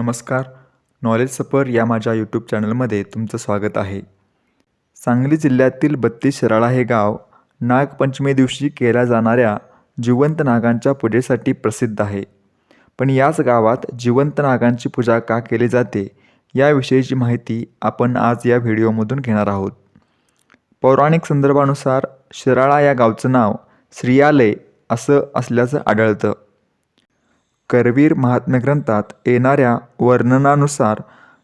नमस्कार. नॉलेज सफर या माझ्या यूट्यूब चॅनलमध्ये तुमचं स्वागत आहे. सांगली जिल्ह्यातील बत्तीस शिराळा हे गाव नागपंचमी दिवशी केल्या जाणाऱ्या जिवंत नागांच्या पूजेसाठी प्रसिद्ध आहे. पण याच गावात जिवंत नागांची पूजा का केली जाते याविषयीची माहिती आपण आज या व्हिडिओमधून घेणार आहोत. पौराणिक संदर्भानुसार शिराळा या गावचं नाव श्रियालय असं असल्याचं आढळतं. करवीर महात्म्य ग्रंथात येणाऱ्या वर्णनानुसार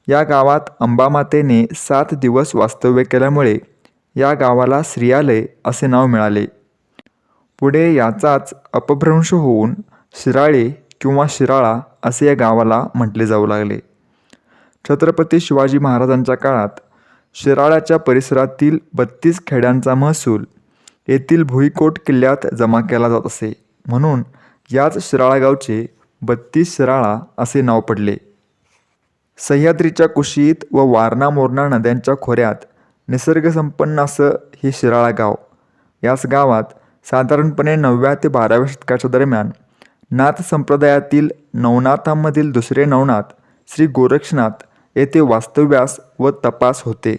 या गावात अंबामातेने सात दिवस वास्तव्य केल्यामुळे या गावाला श्रियालय असे नाव मिळाले. पुढे याचाच अपभ्रंश होऊन शिराळे किंवा शिराळा असे या गावाला म्हटले जाऊ लागले. छत्रपती शिवाजी महाराजांच्या काळात शिराळ्याच्या परिसरातील बत्तीस खेड्यांचा महसूल येथील भुईकोट किल्ल्यात जमा केला जात असे. म्हणून याच शिराळा गावचे बत्तीस शिराळा असे नाव पडले. सह्याद्रीच्या कुशीत व वारणा मोरणा नद्यांच्या खोऱ्यात निसर्गसंपन्न असं हे शिराळा गाव. याच गावात साधारणपणे नवव्या ते बाराव्या शतकाच्या दरम्यान नाथ संप्रदायातील नवनाथांमधील दुसरे नवनाथ श्री गोरक्षनाथ येथे वास्तव्यास व तपास होते.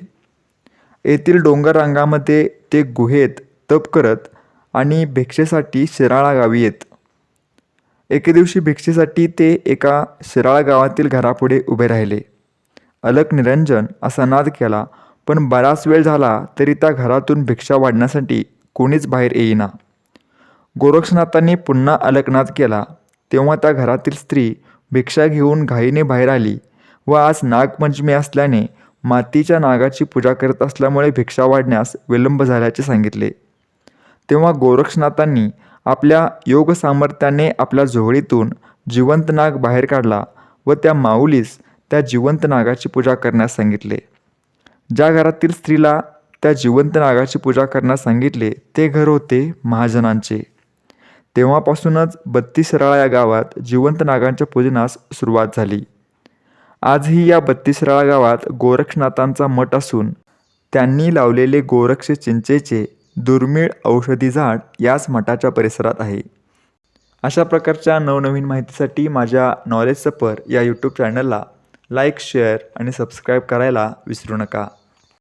येथील डोंगर रांगामध्ये ते गुहेत तप करत आणि भिक्षेसाठी शिराळा गावी येत. एके दिवशी भिक्षेसाठी ते एका शिराळा गावातील घरापुढे उभे राहिले. अलक निरंजन असा नाद केला पण बराच वेळ झाला तरी त्या घरातून भिक्षा वाढण्यासाठी कोणीच बाहेर येईना. गोरक्षनाथांनी पुन्हा अलकनाद केला. तेव्हा त्या घरातील स्त्री भिक्षा घेऊन घाईने बाहेर आली व आज नागपंचमी असल्याने मातीच्या नागाची पूजा करत असल्यामुळे भिक्षा वाढण्यास विलंब झाल्याचे सांगितले. तेव्हा गोरक्षनाथांनी आपल्या योग सामर्थ्याने आपल्या झोळीतून जिवंत नाग बाहेर काढला व त्या माऊलीस त्या जिवंत नागाची पूजा करण्यास सांगितले. ज्या घरातील स्त्रीला त्या जिवंत नागाची पूजा करण्यास सांगितले ते घर होते महाजनांचे. तेव्हापासूनच बत्तीसराळा या गावात जिवंत नागांच्या पूजनास सुरुवात झाली. आजही या बत्तीसराळा गावात गोरक्षनाथांचा मठ असून त्यांनी लावलेले गोरक्ष चिंचेचे दुर्मिळ औषधी झाड याच मठाच्या परिसरात आहे. अशा प्रकारच्या नवनवीन माहितीसाठी माझ्या नॉलेज सपर या यूट्यूब चॅनलला लाईक शेअर आणि सबस्क्राईब करायला विसरू नका.